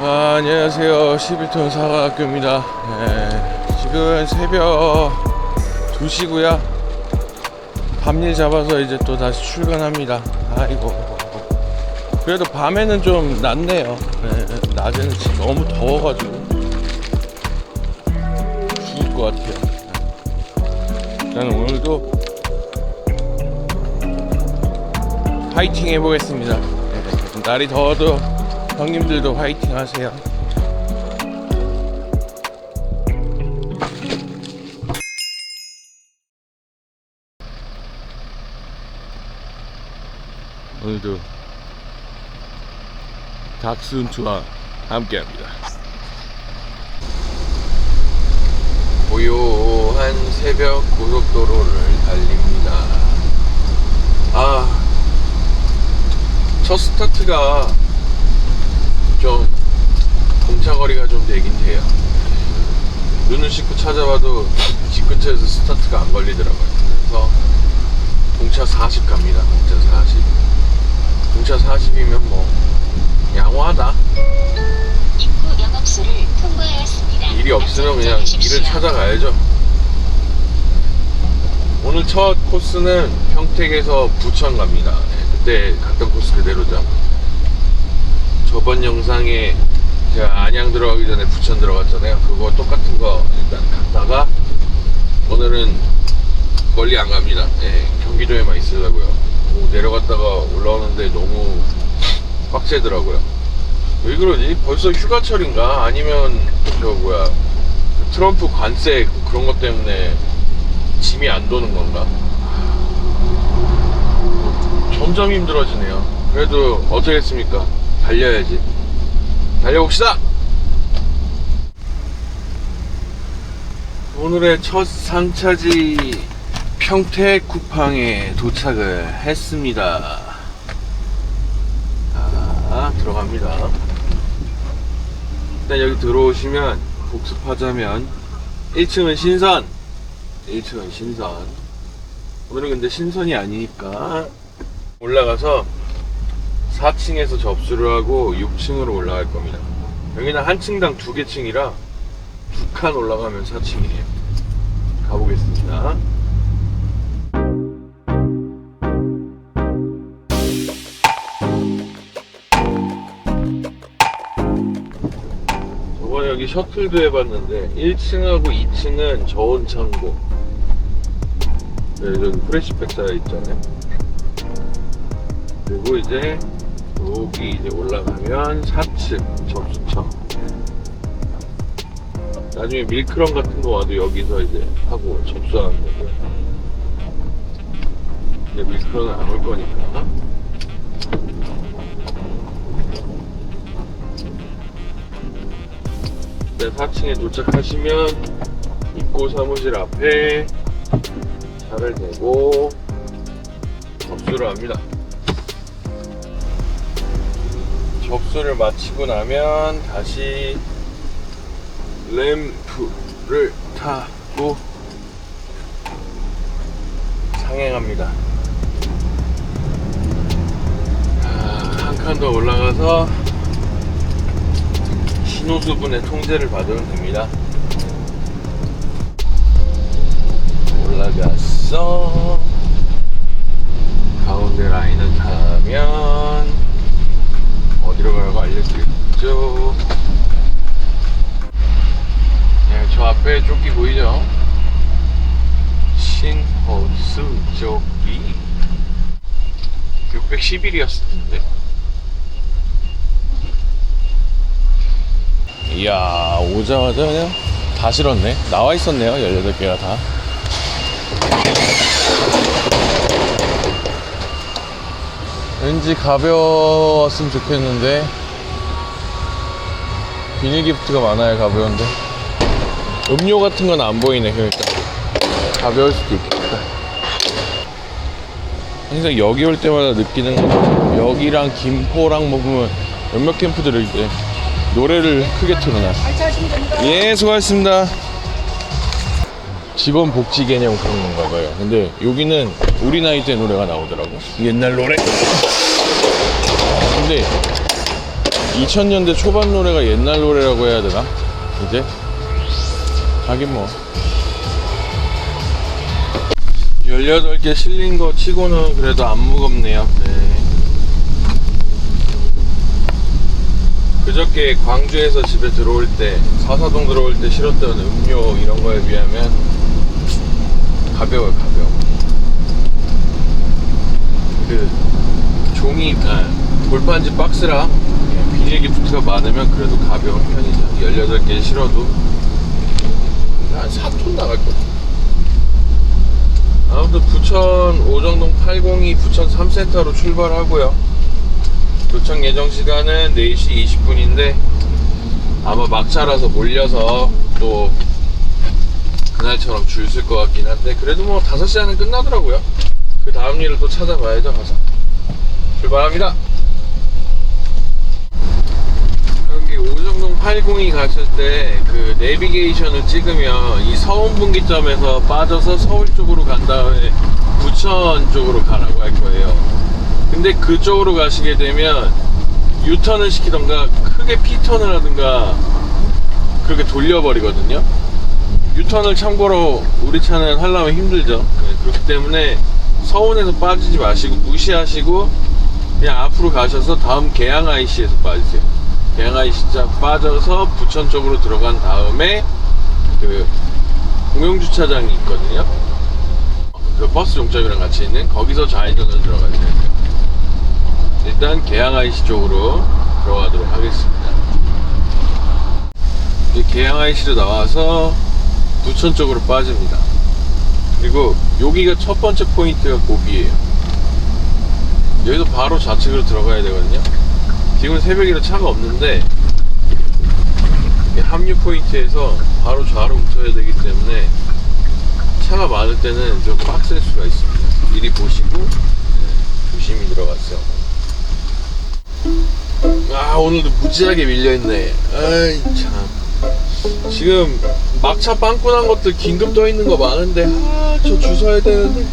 아, 안녕하세요. 11톤 사과학교입니다. 네, 지금 새벽 2시고요. 밤일 잡아서 이제 또 다시 출근합니다. 아이고. 그래도 밤에는 좀 낫네요. 네, 낮에는 진짜 너무 더워가지고 죽을 것 같아요. 저는 오늘도 파이팅 해보겠습니다. 네, 날이 더워도 형님들도 화이팅 하세요. 오늘도 닥순투와 함께합니다. 고요한 새벽 고속도로를 달립니다. 아, 첫 스타트가 좀 공차 거리가 좀 되긴 해요. 눈을 씻고 찾아봐도 집 근처에서 스타트가 안 걸리더라고요. 그래서 공차 40 갑니다. 공차 40. 공차 40이면 뭐 양호하다. 입구 영업소를 통과하였습니다. 일이 없으면 그냥. 일을 찾아가야죠. 오늘 첫 코스는 평택에서 부천 갑니다. 네, 그때 갔던 코스 그대로죠. 저번 영상에 안양 들어가기 전에 부천 들어갔잖아요. 그거 똑같은 거 일단 갔다가 오늘은 멀리 안 갑니다. 네, 경기도에만 있으려고요. 오, 내려갔다가 올라오는데 너무 빡세더라고요. 왜 그러지? 벌써 휴가철인가? 아니면 저 뭐야 그 트럼프 관세 그런 것 때문에 짐이 안 도는 건가? 점점 힘들어지네요. 그래도 어쩌겠습니까? 달려야지. 달려봅시다. 오늘의 첫 상차지 평택 쿠팡에 도착을 했습니다. 자, 들어갑니다. 일단 여기 들어오시면 복습하자면 1층은 신선 1층은 신선 오늘은 근데 신선이 아니니까 올라가서 4층에서 접수를 하고 6층으로 올라갈 겁니다. 여기는 한 층당 두 개 층이라 두 칸 올라가면 4층이에요. 가보겠습니다. 저번에 여기 셔틀도 해봤는데 1층하고 2층은 저온 창고. 네, 저기 프레시백 쌓여 있잖아요. 그리고 이제 여기 이제 올라가면 4층 접수처. 나중에 밀크럼 같은 거 와도 여기서 이제 하고 접수하는 거고요. 근데 밀크럼은 안 올 거니까. 네, 4층에 도착하시면 입고 사무실 앞에 차를 대고 접수를 합니다. 접수를 마치고 나면 다시 램프를 타고 상행합니다. 한 칸 더 올라가서 신호수분의 통제를 받으면 됩니다. 올라갔어. 가운데 라인을 타면 어디로 가라고 알려드렸죠. 네, 저 앞에 조끼 보이죠? 신호수 조끼 611이었을 텐데. 이야 오자마자 그냥 다 실었네 나와 있었네요 18개가 다 왠지 가벼웠으면 좋겠는데 비닐 기프트가 많아요 가벼운데 음료 같은 건 안 보이네 그러니까 가벼울 수도 있겠다 항상 여기 올 때마다 느끼는 건 여기랑 김포랑 먹으면 몇몇 캠프들을 이제 노래를 크게 틀어놔. 예, 수고하셨습니다. 직원 복지 개념 그런 건가 봐요. 근데 여기는 우리 나이 때 노래가 나오더라고. 옛날 노래. 근데 2000년대 초반 노래가 옛날 노래라고 해야 되나? 이제? 하긴 뭐. 18개 실린 거 치고는 그래도 안 무겁네요. 네. 그저께 광주에서 집에 들어올 때, 사사동 들어올 때 실었던 음료 이런 거에 비하면 가벼워요, 가벼워. 그 종이, 아, 골판지 박스랑 비닐 기프트가 많으면 그래도 가벼운 편이죠. 18개 실어도 한 4톤 나갈 것 같아요. 아무튼 부천 오정동 802 부천 3센터로 출발하고요. 도착 예정 시간은 4시 20분인데 아마 막차라서 몰려서 또 그날처럼 줄 쓸 것 같긴 한데 그래도 뭐 5시 안에 끝나더라고요. 그 다음 일을 또 찾아봐야죠 가서. 출발합니다. 여기 오정동 802 가실 때 그 내비게이션을 찍으면 이 서운 분기점에서 빠져서 서울 쪽으로 간 다음에 부천 쪽으로 가라고 할 거예요. 근데 그쪽으로 가시게 되면 유턴을 시키던가 크게 피턴을 하든가 그렇게 돌려버리거든요. 유턴을 참고로 우리 차는 하려면 힘들죠. 네, 그렇기 때문에 서운에서 빠지지 마시고 무시하시고 그냥 앞으로 가셔서 다음 계양 IC에서 빠지세요. IC 짝 빠져서 부천 쪽으로 들어간 다음에 그 공영주차장이 있거든요. 그 버스 용적이랑 같이 있는 거기서 좌회전을 들어가야 돼요. 일단 계양 IC 쪽으로 들어가도록 하겠습니다. 이제 계양 IC로 나와서 부천 쪽으로 빠집니다. 그리고 여기가 첫 번째 포인트가 고비예요. 여기서 바로 좌측으로 들어가야 되거든요. 지금 새벽이라 차가 없는데 이 합류 포인트에서 바로 좌로 붙어야 되기 때문에 차가 많을 때는 좀 빡셀 수가 있습니다. 미리 보시고 네, 조심히 들어가세요. 아 오늘도 무지하게 밀려있네. 아이 참. 지금 막차 빵꾸 난 것들 긴급 떠 있는 거 많은데 아 저 주사해야 되는데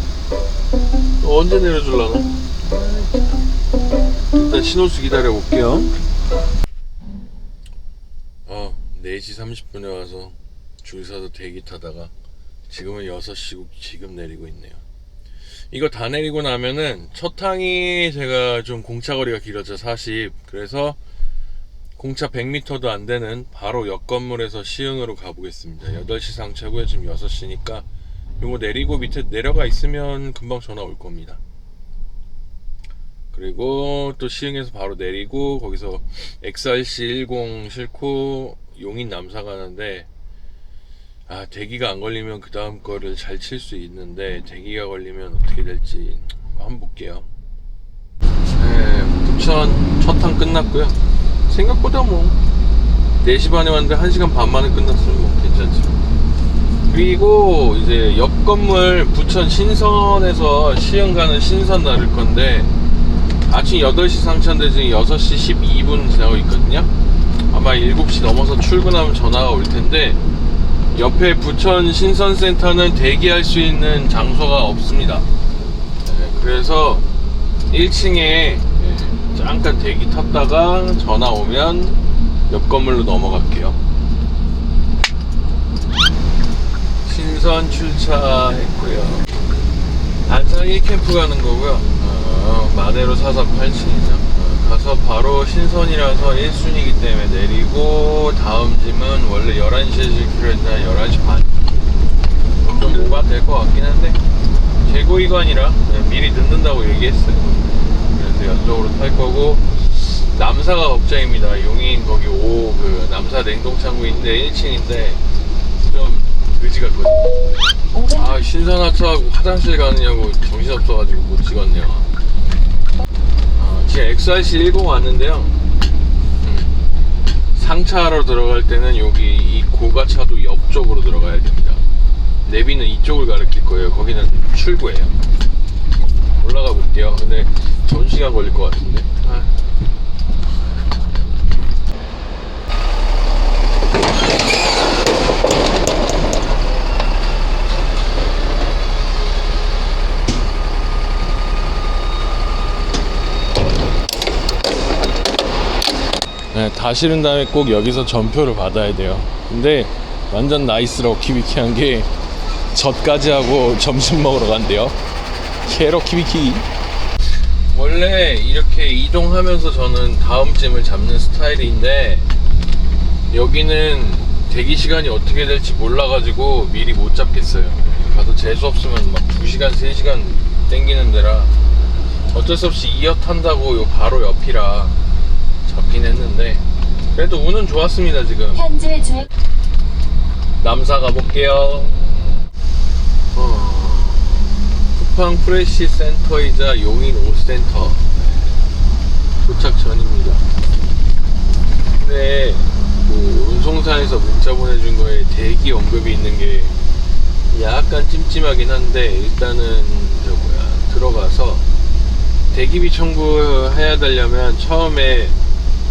언제 내려줄라나? 일단 신호수 기다려 볼게요. 어, 4시 30분에 와서 줄 서서 대기 타다가 지금은 6시고 지금 내리고 있네요. 이거 다 내리고 나면은 첫 항이 제가 좀 공차 거리가 길어져 40. 그래서 공차 100m도 안 되는 바로 옆 건물에서 시흥으로 가보겠습니다. 8시 상차고요. 지금 6시니까 요거 내리고 밑에 내려가 있으면 금방 전화 올 겁니다. 그리고 또 시흥에서 바로 내리고 거기서 XRC 10 싣고 용인 남사 가는데 아 대기가 안 걸리면 그 다음 거를 잘 칠 수 있는데 대기가 걸리면 어떻게 될지 한번 볼게요. 네, 부천 첫항 끝났고요. 생각보다 뭐 4시 반에 왔는데 1시간 반 만에 끝났으면 뭐 괜찮죠. 그리고 이제 옆 건물 부천 신선에서 시흥 가는 신선 나를 건데 아침 8시 상차인데 지금 6시 12분 지나고 있거든요. 아마 7시 넘어서 출근하면 전화가 올 텐데 옆에 부천 신선센터는 대기할 수 있는 장소가 없습니다. 네, 그래서 1층에 잠깐 대기 탔다가 전화 오면 옆 건물로 넘어갈게요. 신선 출차했고요. 안산 1캠프 가는 거고요. 어, 마네로 438층이죠. 가서 바로 신선이라서 1순위이기 때문에 내리고 다음 짐은 원래 11시에 실기로 했나 11시 반. 좀 오바 될 것 같긴 한데 재고이관이라 미리 늦는다고 얘기했어요. 그래서 연속으로 탈 거고 남사가 걱정입니다. 용인 거기 5, 그 남사 냉동창고인데 1층인데 좀 의지 같거든요. 아 신선하차하고 화장실 가느냐고 정신없어가지고 못 찍었네요. 아, 지금 XRC 10 왔는데요. 음, 상차하러 들어갈 때는 여기 이 고가차도 옆쪽으로 들어가야 됩니다. 내비는 이쪽을 가리킬 거예요. 거기는 출구예요. 올라가 볼게요. 근데 전 시간 걸릴 것 같은데. 아. 네, 다 실은 다음에 꼭 여기서 전표를 받아야 돼요. 근데 완전 나이스라고 키비키한 게 젖까지 하고 점심 먹으러 간대요. 캐러 키비키. 원래 이렇게 이동하면서 저는 다음 짐을 잡는 스타일인데 여기는 대기 시간이 어떻게 될지 몰라가지고 미리 못 잡겠어요. 가서 재수 없으면 막 2시간, 3시간 땡기는 데라 어쩔 수 없이 이어 탄다고 요 바로 옆이라 잡긴 했는데 그래도 운은 좋았습니다 지금 현재 주행 남사 가볼게요. 어, 쿠팡 프레시 센터이자 용인 옷센터 네, 도착 전입니다. 근데 그 운송사에서 문자 보내준 거에 대기 언급이 있는 게 약간 찜찜하긴 한데 일단은 저 뭐야 들어가서 대기비 청구해야 되려면 처음에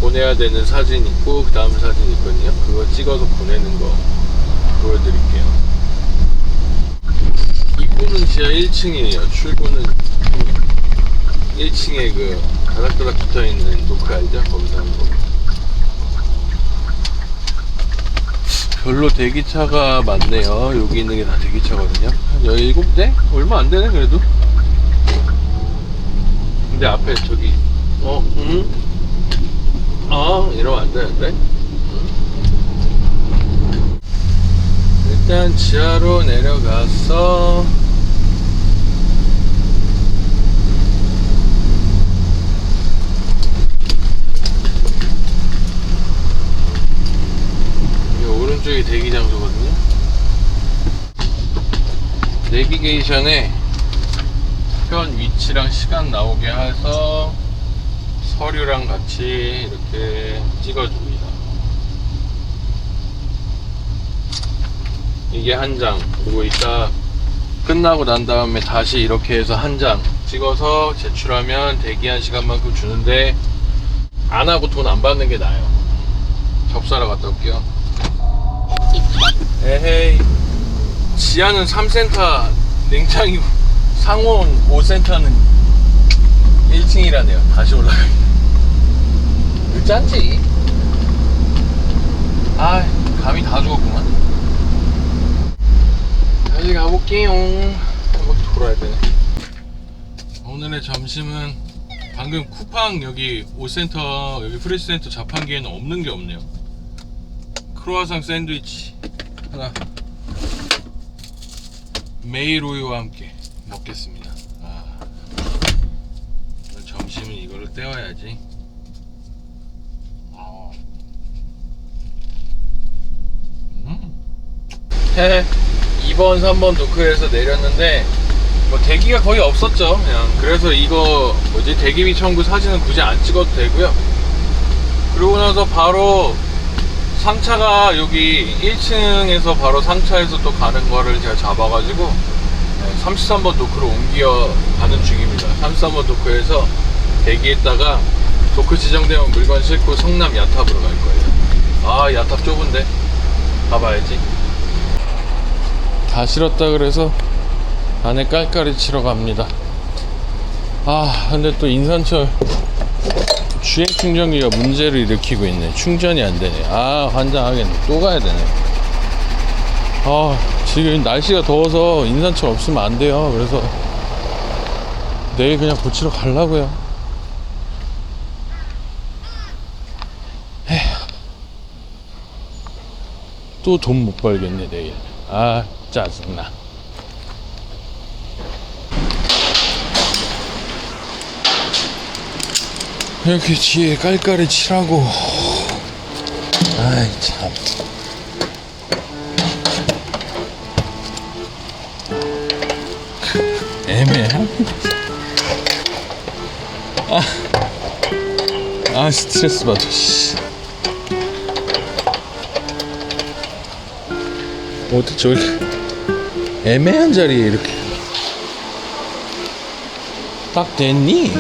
보내야 되는 사진 있고 그 다음 사진 있거든요. 그거 찍어서 보내는 거 보여드릴게요. 입구는 지하 1층이에요. 출구는 1층에 그 가닥가닥 붙어 있는 노크 알죠? 거기서 하는 거. 별로 대기차가 많네요. 여기 있는 게 다 대기차거든요. 한 17대? 얼마 안 되네, 그래도. 근데 앞에 저기, 어, 응? 아, 이러면 안 되는데? 일단 지하로 내려가서 이 오른쪽이 대기 장소거든요. 내비게이션에 편 위치랑 시간 나오게 해서 서류랑 같이 이렇게 찍어줍니다. 이게 한 장. 그리고 이따 끝나고 난 다음에 다시 이렇게 해서 한 장 찍어서 제출하면 대기한 시간만큼 주는데 안 하고 돈 안 받는 게 나아요. 접사러 갔다 올게요. 에헤이. 지하는 3센터 냉장이고 상온 5센터는 1층이라네요. 다시 올라가기. 짠지. 아, 감이 다 죽었구만. 다시 가볼게요. 한번 돌아야 되네. 오늘의 점심은 방금 쿠팡 여기 오센터 여기 프레시 센터 자판기에는 없는 게 없네요. 크로아상 샌드위치 하나 우유와 함께 먹겠습니다. 아, 점심은 이걸로 때워야지. 아. 음. 헤헤. 2번, 3번 도크에서 내렸는데 뭐 대기가 거의 없었죠. 그냥 그래서 이거 뭐지 대기비 청구 사진은 굳이 안 찍어도 되고요. 그러고 나서 바로 상차가 여기 1층에서 바로 상차에서 또 가는 거를 제가 잡아가지고 네, 33번 도크로 옮겨 가는 중입니다. 33번 도크에서 대기했다가 도크 지정되면 물건 싣고 성남 야탑으로 갈 거예요. 아 야탑 좁은데 가봐야지. 다 실었다 그래서 안에 깔깔이 치러 갑니다. 아, 근데 또 인산철 주행 충전기가 문제를 일으키고 있네. 충전이 안 되네. 아, 환장하겠네. 또 가야 되네. 아, 지금 날씨가 더워서 인산철 없으면 안 돼요. 그래서 내일 그냥 고치러 가려고요. 또 돈 못 벌겠네, 내일. 아, 짜증나. 이렇게 뒤에 깔깔이 칠하고. 아이, 참. 애매한. 아, 아, 스트레스 받아, 씨. 어떻게 저기 애매한 자리에 이렇게 딱 됐니?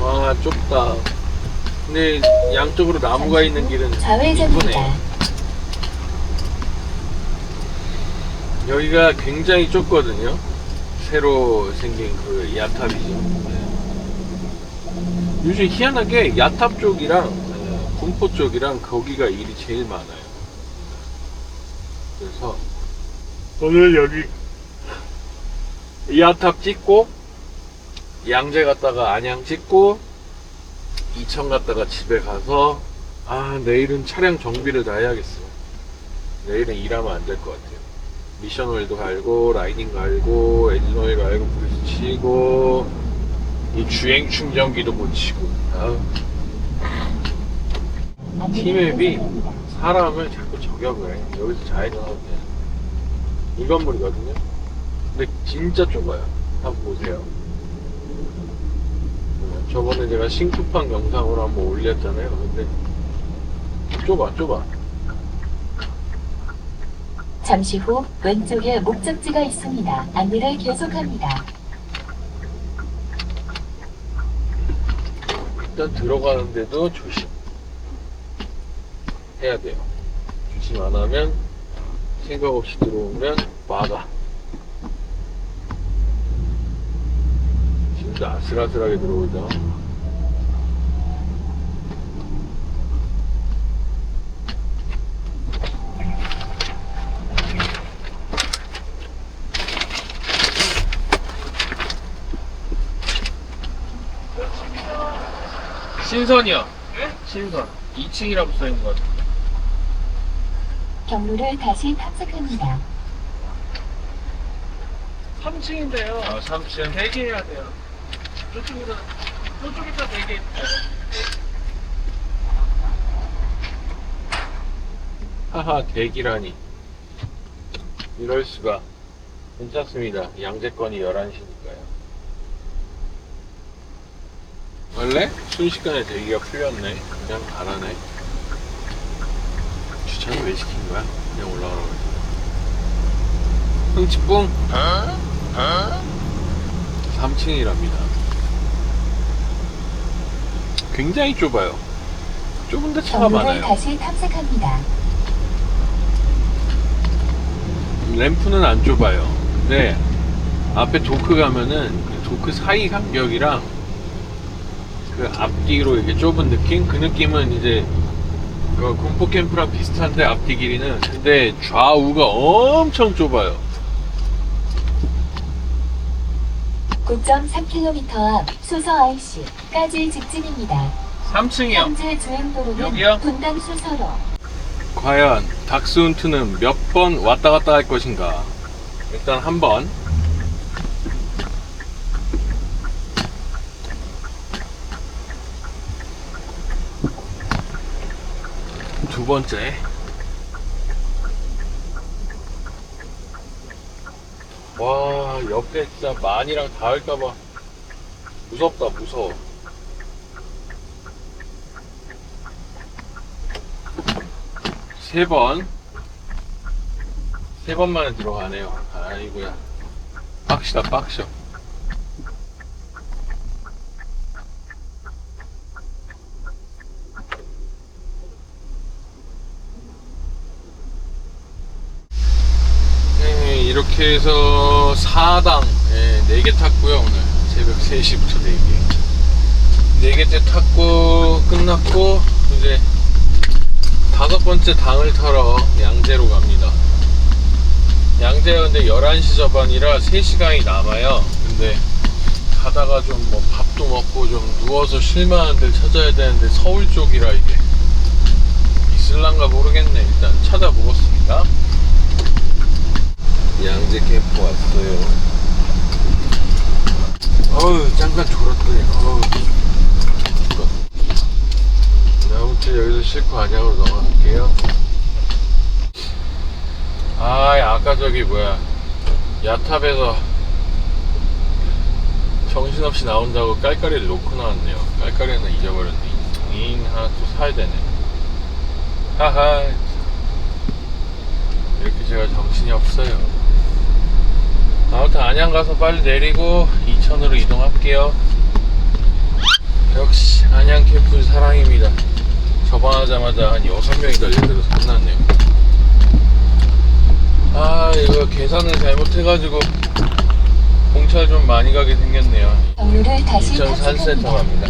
와 좁다 근데 양쪽으로 나무가 있는 길은 이쁘네. 좌회전입니다. 여기가 굉장히 좁거든요. 새로 생긴 그 야탑이죠. 네. 요즘 희한하게 야탑 쪽이랑 어, 군포 쪽이랑 거기가 일이 제일 많아요. 그래서 오늘 여기 야탑 찍고 양재 갔다가 안양 찍고 이천 갔다가 집에 가서 아 내일은 차량 정비를 다 해야겠어요. 내일은 일하면 안 될 것 같아요. 미션 오일도 갈고 라이딩 갈고 엔진 오일 갈고 브리스 치고 이 주행 충전기도 못 치고. 아우, 티맵이 사람을 자꾸 저격을 해. 여기서 좌회전하면 이 건물이거든요. 근데 진짜 좁아요. 한번 보세요. 어, 저번에 제가 싱크판 영상으로 한번 올렸잖아요. 근데 좁아 좁아 잠시 후 왼쪽에 목적지가 있습니다. 안내를 계속합니다. 일단 들어가는데도 조심 해야 돼요. 조심 안 하면 생각 없이 들어오면 막아. 진짜 아슬아슬하게 들어오죠. 신선이요. 신선. 2층이라고 써있는 것 같아요. 경로를 다시 탐색합니다. 3층인데요. 아, 3층. 대기해야 돼요. 저쪽에다 저쪽에다 대기. 하하, 대기라니. 이럴 수가. 괜찮습니다. 양재권이 11시니까요. 원래 순식간에 대기가 풀렸네. 그냥 가라네. 주차는 왜 시킨 거야? 그냥 올라가라고 했지. 흥치뿡? 3층이랍니다. 굉장히 좁아요. 좁은데 차가 많아요. 다시 탐색합니다. 램프는 안 좁아요. 근데 앞에 도크 가면은 그 도크 사이 간격이랑 그 앞뒤로 이렇게 좁은 느낌? 그 느낌은 이제 그 군포 캠프랑 비슷한데 앞뒤 길이는 근데 좌우가 엄청 좁아요. 9.3km 앞 수서 IC까지 직진입니다. 3층이요. 현재 주행도로는 여기요? 분당 수서로 과연 닥스훈트는 몇 번 왔다 갔다 할 것인가? 일단 한 번. 두 번째. 와, 옆에 진짜 만이랑 닿을까봐 무섭다, 무서워. 세 번. 세 번 만에 들어가네요. 아이고야. 빡시다, 빡셔. 네, 이렇게 해서 4당 네, 4개 탔고요, 오늘. 새벽 3시부터 4개. 4개째 탔고, 끝났고, 이제 다섯 번째 당을 타러 양재로 갑니다. 양재가 근데 11시 저반이라 3시간이 남아요. 근데 가다가 좀 뭐 밥도 먹고 좀 누워서 쉴만한 데를 찾아야 되는데 서울 쪽이라 이게 있을란가 모르겠네. 일단 찾아보겠습니다. 양재 캠프 왔어요. 어우, 잠깐 졸았더니, 어우. 네, 아무튼 여기서 싣고 안양으로 넘어갈게요. 아, 아까 저기 뭐야. 야탑에서 정신없이 나온다고 깔깔이를 놓고 나왔네요. 깔깔이는 잊어버렸네. 잉, 하나 또 사야 되네. 하하. 이렇게 제가 정신이 없어요. 아무튼 안양 가서 빨리 내리고 이천으로 이동할게요. 역시 안양 캠프는 사랑입니다. 접안하자마자 한 6명이 달려들어서 끝났네요. 아, 이거 계산을 잘못해가지고 공차 좀 많이 가게 생겼네요. 이천 산센터. 갑니다.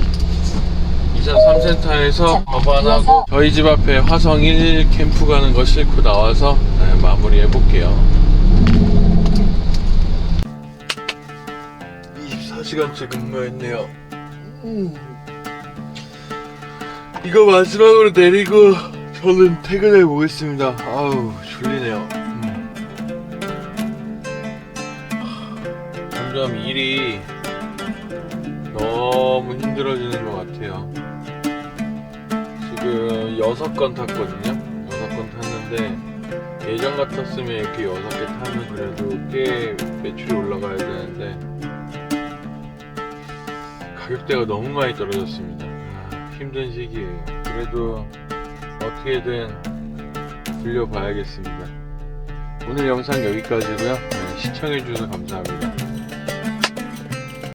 이천 3센터에서 접안하고 저희 집 앞에 화성 1 캠프 가는 거 싣고 나와서 네, 마무리 해볼게요. 24시간째 근무했네요. 음. 이거 마지막으로 내리고 저는 퇴근해 보겠습니다. 아우 졸리네요. 음. 점점 일이 너무 힘들어지는 것 같아요. 지금 여섯 건 탔거든요. 여섯 건 탔는데 예전 같았으면 이렇게 여섯 개 타면 그래도 꽤 매출이 올라가야 되는데 가격대가 너무 많이 떨어졌습니다. 아, 힘든 시기예요. 그래도 어떻게든 불려봐야겠습니다. 오늘 영상 여기까지고요. 네, 시청해주셔서 감사합니다.